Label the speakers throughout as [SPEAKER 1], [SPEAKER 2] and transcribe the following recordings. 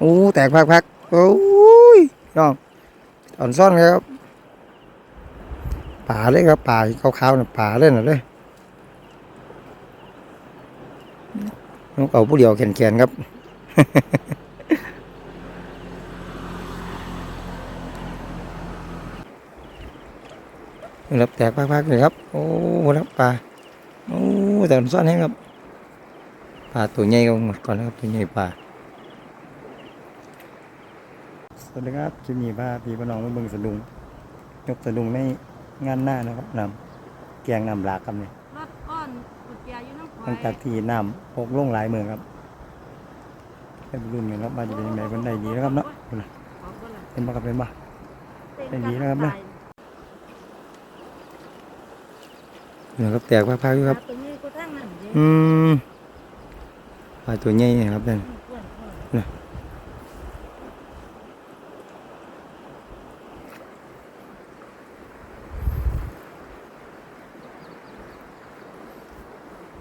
[SPEAKER 1] โอ้แตกพักๆโอ้ยน้องอ่อนซ่อนเลยครับป่าเลยครับป่าขาวๆน่ะป่าเลยน่ะเลยน้องเอาผู้เดียวแขนๆครับรับแตกพักๆเลยครับ โอ้รับปลาโอ้แต่มันซ่อนแห้งครับปลาตัวใหญ่ก็หมดก่อนนะครับตัวใหญ่ปลา สวัสดีครับจิมมี่พาพี่พี่น้องมาเบิ่งสะดุงยกสะดุงในงานหน้านะครับนำแกงนำหลากครับเนี่ย
[SPEAKER 2] รถอ้อนกุญแจอยู่น้ำ
[SPEAKER 1] หลังจากที่น้ำพกลงหลายเมืองครับเป็นรุ่นกันครับว่าจะเป็นยังไงคนใดดีนะครับเนาะพุ่นน่ะเป็นบ่ครับเป็นบ่ได้ดีนะครับนะเนี่ยครับแตกพักๆอยู่ครับ
[SPEAKER 2] ตัวนี้ก็ทั้งนั้นเด้
[SPEAKER 1] อืมปลาตัวใหญ่ครับนั่น
[SPEAKER 2] อ้วนอ้วน
[SPEAKER 1] น่ะ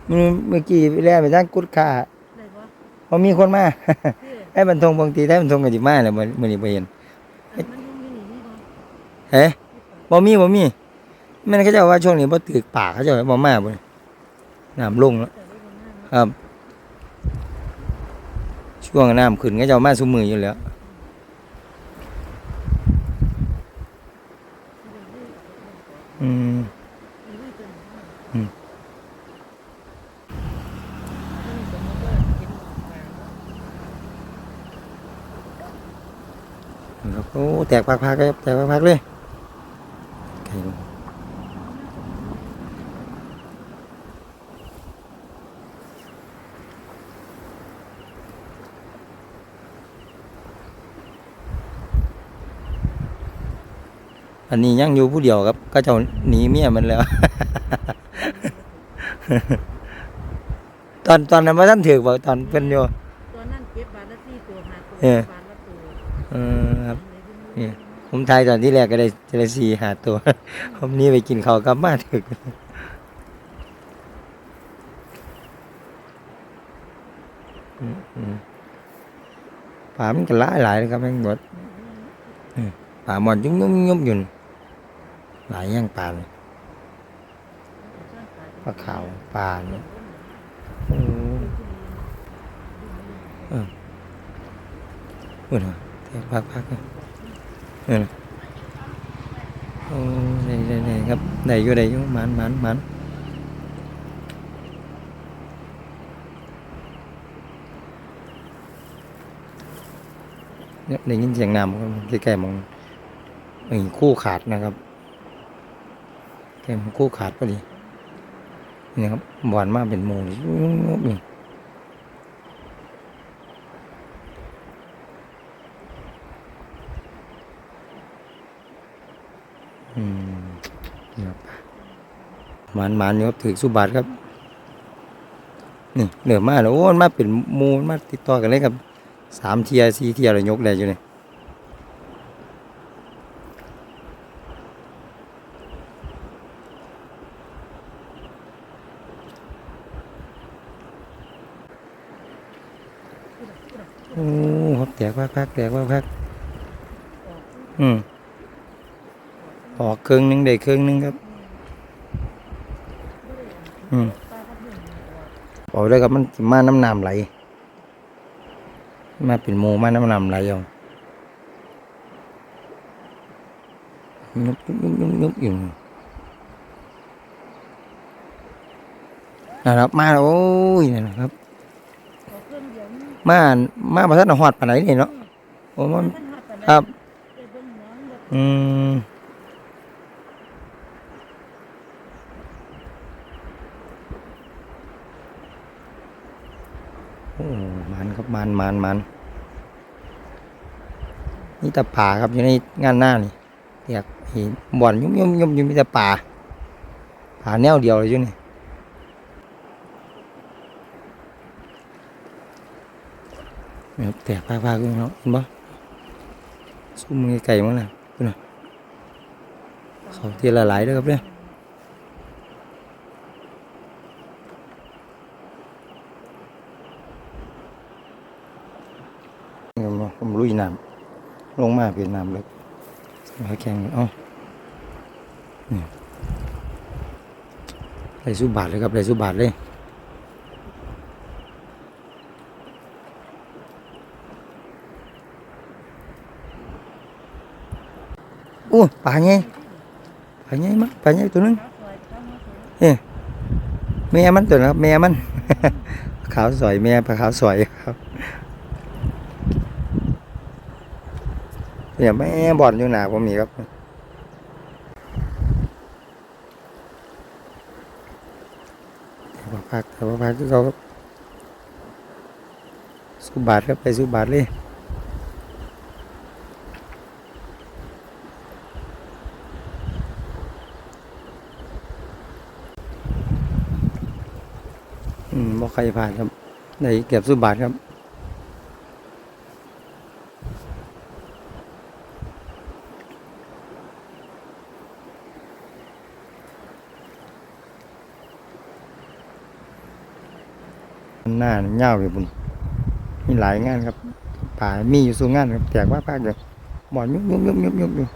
[SPEAKER 1] มันเมื่อกี้แล่ไปทางกุดขา
[SPEAKER 2] ได้บ่
[SPEAKER 1] พอมีคนมา
[SPEAKER 2] คือ
[SPEAKER 1] ให้บรรทงบางทีได้บรรทงกันจิมาเลยมันมันนี่ไปเห็น
[SPEAKER 2] อันมันยุ่งอยู่นี่นี่บ่
[SPEAKER 1] เฮ้บ่มีบ่มีแม่นเขาเจ้าว่าช่วงนี้บ่ตึกปากเขาเจ้าบ่มาบ่น้ำลงแล้ว
[SPEAKER 2] แต่ได้บ่มาเนาะ
[SPEAKER 1] ครับ ช่วงน้ำขึ้นเขาเจ้ามาซุมืออยู่แล้ว อืม อืม ครับโอ้แตกพักๆครับแตกพักๆเลยไก่ลงอันนี้ยังอยู่ผู้เดียวครับ ก็เจ้าหนีเมียมันแล้ว ตอนตอนนั้นว่าท่านถือบอกตอนเป็นอยู่
[SPEAKER 2] ตัวนั้นเก็บบาทละ4ตัว5ตัว
[SPEAKER 1] เออ
[SPEAKER 2] บาทละตัว
[SPEAKER 1] เออครับ นี่ ผม ทายตอนที่แรกก็ได้เจลซีหาตัวผมนี่ไปกินข้าวกลับบ้าถึกปลามันก็หลายหลายนะครับแม่งหมดปลาหมอนยุ่งยุ่งยุ่งยู่นหลายย่างปลาปลาขาวปลาเนี่ยอ้เออพูดเหรอแทกพักพักๆเออ โอ้ได้ได้ได้ครับได้อยู่ได้อยู่หมันหมันหมันเนี่ยได้ยินเสียงน้ำครับใกล้ๆมองเอ้คู่ขาดนะครับแก้มคู่ขาดพอดีนี่ครับบอนมากเป็นโมงนี่ นี่ครับหมันหมันอยู่ครับถือสุบาทครับนี่เหนือมากแล้วโอ้มันมาเป็นมูมันมาติดต่อกันเลยครับสามเทียสี่เทียเลยยกได้อยู่เนี่ยโอ้ครับแตกพักพักแตกพักพักอืม ออกครึ่งนึงได้ครึ่งนึงครับ อืมบอกเลยครับมันมาน้ำน้ำไหล มาเป็นหมูมาน้ำน้ำไหลเอายุบยุบยุบยุบยุบอยู่นะครับมาแล้วโอ้ยนะครับ มามาประทัดหอดปานไหนนี่เนาะโอ้มันครับ
[SPEAKER 2] อื
[SPEAKER 1] ม อ้มันครับมันมันมันนี่ต่ป่าครับอยู่ในงานหน้านี่อยกเห็นบ่อนยุ่มยุ่มยุ่มยู่มมีแต่ป่าป่าแนวเดียวเลยอยู่นี่ครับแตกพากๆอยู่เนาะเห็นปะซุ่มมือไก่มั้งนะคุณน่ะเขาเทียละหลายด้วยครับเนี่ยเห็นบ่ ผม ลุยน้ำลงมาเป็นน้ำเลยมาแข่งกันเอ้านี่ได้สุบาทเลยครับได้สุบาทเลยโอ้ปลาไงปลาไงมั้งปลาไงตัวนึง
[SPEAKER 2] ขาสวยขามาสวย
[SPEAKER 1] เอ้แม่มันตัวนะครับแม่มันขาวสวยแม่ปลาขาวสวยครับ เนี่ยแม่บอลอยู่หนาผมมีครับแต่ว่าพักแต่ว่าพักที่เขาครับสุบาทครับไปสุบาทเลยอืมบ่ใครผ่านครับได้เก็บสุบาทครับ หน้าเงาอยู่บุญมีหลายงานครับป่ามีอยู่สูงงานครับแจกว่าภาคเลยบ่อนยุบยุบยุบยุบยุบอยู่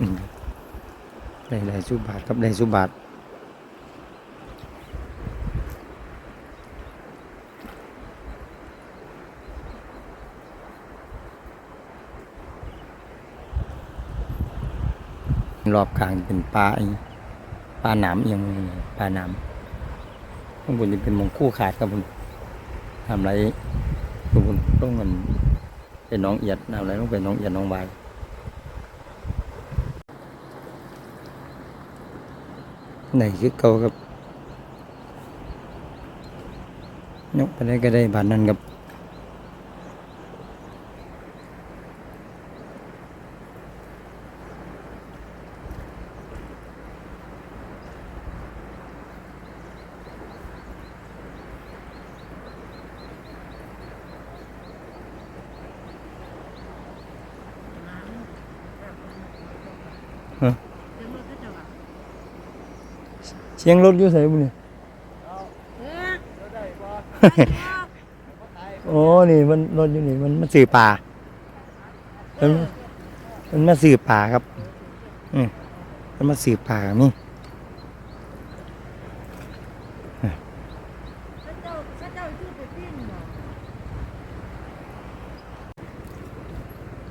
[SPEAKER 1] อืมได้ได้สุบาทครับได้สุบาท รอบกลางเป็นปลาปลาหนามเอียงปลาหนามข้างบนจะเป็นมงคู่ขาดครับบุญทำไรข้างบนต้องมันเป็นน้องเอียดทำอะไรต้องเป็นน้องเอียดน้องวายไหนคือเก่าครับยกไปได้ก็ได้บานนั้นครับ
[SPEAKER 2] น้ำแบบ
[SPEAKER 1] ฮะ
[SPEAKER 2] เดี๋ยวมันก็จะหลับ
[SPEAKER 1] เสียงรถอยู่ใส่บุญเนี่ย
[SPEAKER 2] เออได้บ่
[SPEAKER 1] โอ้นี่มันรถอยู่นี่มันมันสื่อป่ามันมันมาสื่อป่าครับอืมมันมาสื่อป่านี่
[SPEAKER 2] ข้าเจ้าข้าเจ้าชื่อไปปิ้นบ่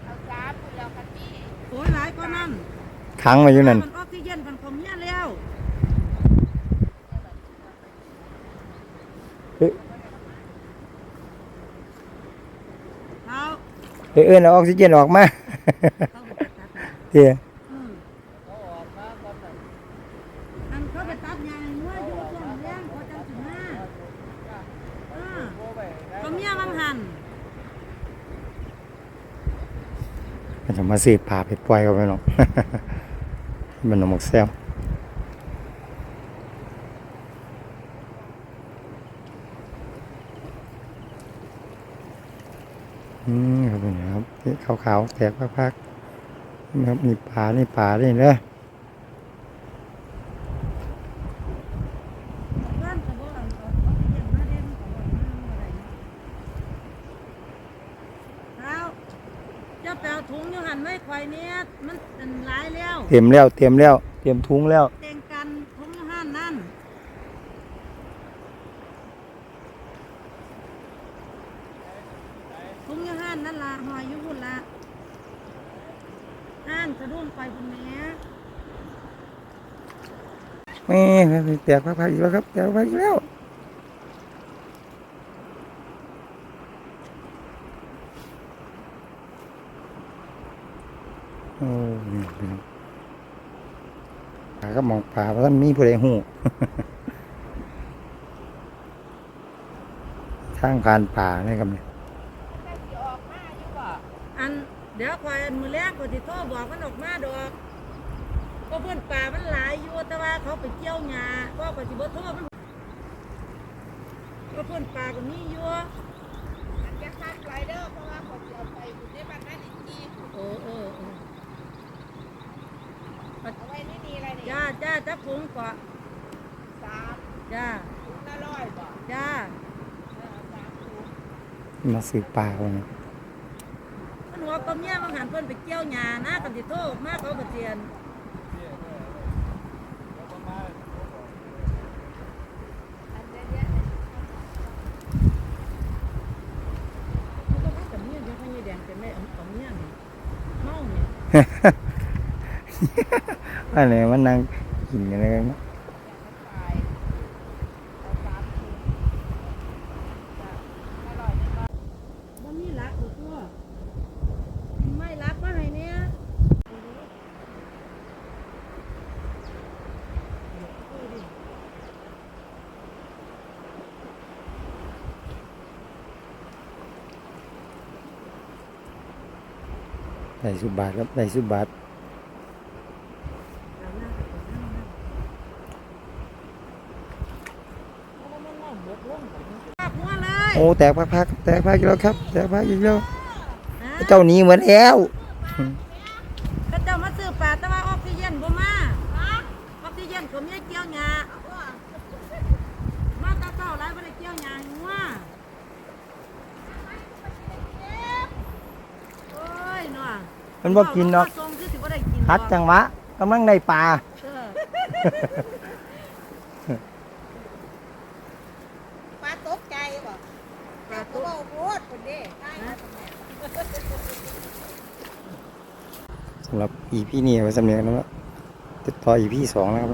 [SPEAKER 3] เอาจ้าปุยเอาคันนี้
[SPEAKER 2] โอ้ยหลายกว่านั้น
[SPEAKER 1] ค้างไว้อยู่นั่น
[SPEAKER 2] มันออกซิเจนมันคมเฮียแล้ว
[SPEAKER 1] เฮ้ย
[SPEAKER 2] เขา
[SPEAKER 1] เฮ้ยเอิ้นเอาออกซิเจนออกมา
[SPEAKER 2] เขาไปตัดน่ะ
[SPEAKER 1] เดี๋ยว
[SPEAKER 2] อืมอันเขาไปตัดยางงัวอยู่ช่วงแรงเขาจังสิมาเออเขาเมียบางหัน
[SPEAKER 1] มันจะมาสื่อป่าไปปล่อยเขาไปหรอก มันออกมาแซวอืมครับนี่ครับนี่ขาวๆแตกพักๆนะครับมีปลานี่ปลานี่เด้อ
[SPEAKER 2] บ้านเขาบ่อันเขาออกซิเจนมาเด่นเขาบอกมาอะไรแล้วเจ้าแปล ถุงอยู่หันไว้ควายเนี่ยมันเป็นหลายแล้ว
[SPEAKER 1] เตรียมแล้วเตรียมแล้วเตรียมทุงแล้ว
[SPEAKER 2] แต่งกันถุงอยู่หันนั่นถุงอยู่หันนั่นล่ะหอยอยู่หุ่นละห้างสะดุ้งไปพุ่นแหม่
[SPEAKER 1] แม่ครับแตกพักๆอีกแล้วครับแตกพักๆอีกแล้วโอ้นี่พี่น้องป่า ก็มองป่าว่าท่านมีผู้ใดหูทางผ่านป่านี่ครับเนี่ย
[SPEAKER 3] แค่สิออกมาอยู่บ่
[SPEAKER 2] อันเดี๋ยวควายอันมือแรกก็ติโทรบอกมันออกมาดอกก็เพื่อนป่ามันหลายอยู่แต่ว่าเขาไปเกี่ยวหญ้าก็ก็สิบ่โทรมันก็เพื่อนป่าก็มีอยู่
[SPEAKER 3] มันจะคัดไรเด้อเพราะว่าผมจะเอาไปอยู่ในบ้านนั่นอีกที
[SPEAKER 2] เออเออเออ
[SPEAKER 3] เอาไว้ไม่มีอะไรนี่
[SPEAKER 2] จ้าจ้าจักถุงก็
[SPEAKER 3] สา
[SPEAKER 2] จ้า
[SPEAKER 3] ถุงละร้อยบ่
[SPEAKER 2] จ้า
[SPEAKER 3] เออสามถุง
[SPEAKER 1] มาซื้อปลาคนนี้
[SPEAKER 2] มันหัวกับเมียบางหันเพิ่นไปเกี่ยวหญ้านะกันสิโทรมาเขาก็เตียนมันก็มากับเมียเดี๋ยวเขาแดงเป็นแม่เอาเมียนี่เมาเนี่ย
[SPEAKER 1] อันนี้มันนั่งกินอะไรกันเนาะ
[SPEAKER 3] ไปเอาสามถุงจ้ะอร่อยดีมาก
[SPEAKER 2] บ่มีรักบ่ตัวไม่รักมาให้เนี่ย
[SPEAKER 1] ได้สุบบาทครับได้สุบบาท
[SPEAKER 2] ปากหัวเลย
[SPEAKER 1] โอ้แตกพักๆแตกพักอีกแล้วครับ แตกพักอีกแล้ว
[SPEAKER 2] ฮะ
[SPEAKER 1] เจ้าหนี้เหมือนแล้ว
[SPEAKER 2] ก็เจ้ามาซื้อปลาแต่ว่าออกซิเจนบ่มาออกซิเจนก็มีเกี่ยวหญ้ามาตาเจ้าหลายบ่ได้เกี่ยวหญ้าหัวโอ้ยเนาะ
[SPEAKER 1] มันบ่กินเนาะ
[SPEAKER 2] ทรงคือสิบ่ได้กิน
[SPEAKER 1] พักจังหวะกำลังได้ปลา
[SPEAKER 2] เออ
[SPEAKER 3] ปลาตกใจบ่
[SPEAKER 2] ปลา
[SPEAKER 3] เขา
[SPEAKER 2] ตัว
[SPEAKER 3] บอกโคตรคนเด้ใช่ครับแม่
[SPEAKER 1] สำหรับ EP นี้ไว้สำเนียงนะครับติดต่อ EP สองนะครับ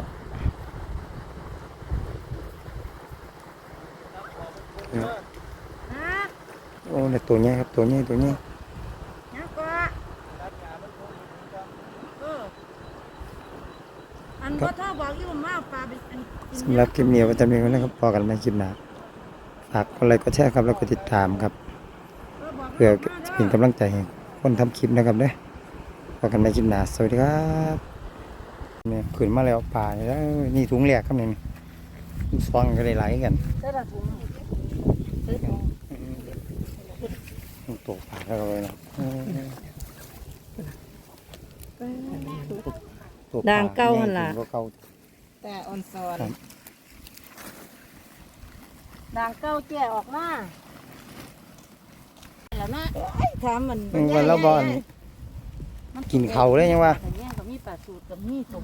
[SPEAKER 2] ฮะ
[SPEAKER 1] โอ้แต่ตัวใหญ่ครับตัวใหญ่ตัวใหญ่
[SPEAKER 2] ยังก็เอออันบ่ท่อบอกอยู่ว่ามาเอาปลาไปอันกิน
[SPEAKER 1] สำหรับคลิปนี้ไว้สำเนียงนะครับพอกันใหม่คลิปหน้า ฝากกดไลค์กดแชร์ครับแล้วก็ติดตามครับ เพื่อเป็นกำลังใจให้คนทำคลิปนะครับเด้อพบกันในคลิปหน้าสวัสดีครับเนี่ยขึ้นมาแล้วป่านี่แล้วนี่ถุงแรกครับนี่ลูกซองก็ได้หลายกัน
[SPEAKER 2] ได้ละถุงซื้อถุง
[SPEAKER 1] ตกป่าแล้วก็เลยเนาะตกป่
[SPEAKER 2] ด่างเก่าหั่นล่ะ
[SPEAKER 1] แม่งถึงก็เก่า
[SPEAKER 3] แต่ออนซอน
[SPEAKER 1] ครับ
[SPEAKER 2] ด่างเก้าแจ้ออกมาแล้วนะถามมัน
[SPEAKER 1] มันวันละบอลกินเขาได้ยังวะ
[SPEAKER 2] แต่แย่งกับมีปลาสูตรกับมีตัว